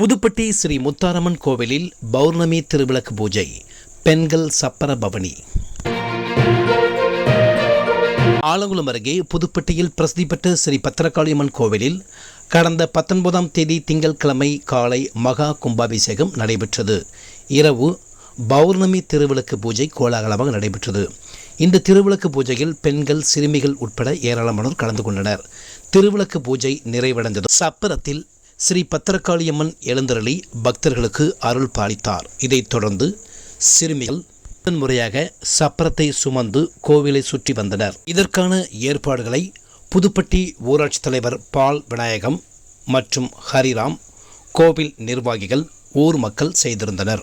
புதுப்பட்டி ஸ்ரீ முத்தாரம்மன் கோவிலில் பௌர்ணமி திருவிளக்கு பூஜை பெண்கள் சப்பர பவனி. ஆலங்குளம் அருகே புதுப்பட்டியில் பிரசித்தி பெற்ற ஸ்ரீ பத்திரகாளியம்மன் கோவிலில் கடந்த பத்தொன்பதாம் தேதி திங்கட்கிழமை காலை மகா கும்பாபிஷேகம் நடைபெற்றது. இரவு பௌர்ணமி திருவிளக்கு பூஜை கோலாகலமாக நடைபெற்றது. இந்த திருவிளக்கு பூஜையில் பெண்கள் சிறுமிகள் உட்பட ஏராளமானோர் கலந்து கொண்டனர். திருவிளக்கு பூஜை நிறைவடைந்தது சப்பரத்தில் ஸ்ரீ பத்திரகாளியம்மன் எழுந்தருளி பக்தர்களுக்கு அருள் பாலித்தார். இதைத் தொடர்ந்து சிறுமிகள் முறையாக சப்பரத்தை சுமந்து கோவிலை சுற்றி வந்தனர். இதற்கான ஏற்பாடுகளை புதுப்பட்டி ஊராட்சித் தலைவர் பால் விநாயகம் மற்றும் ஹரிராம் கோவில் நிர்வாகிகள் ஊர் மக்கள் செய்திருந்தனர்.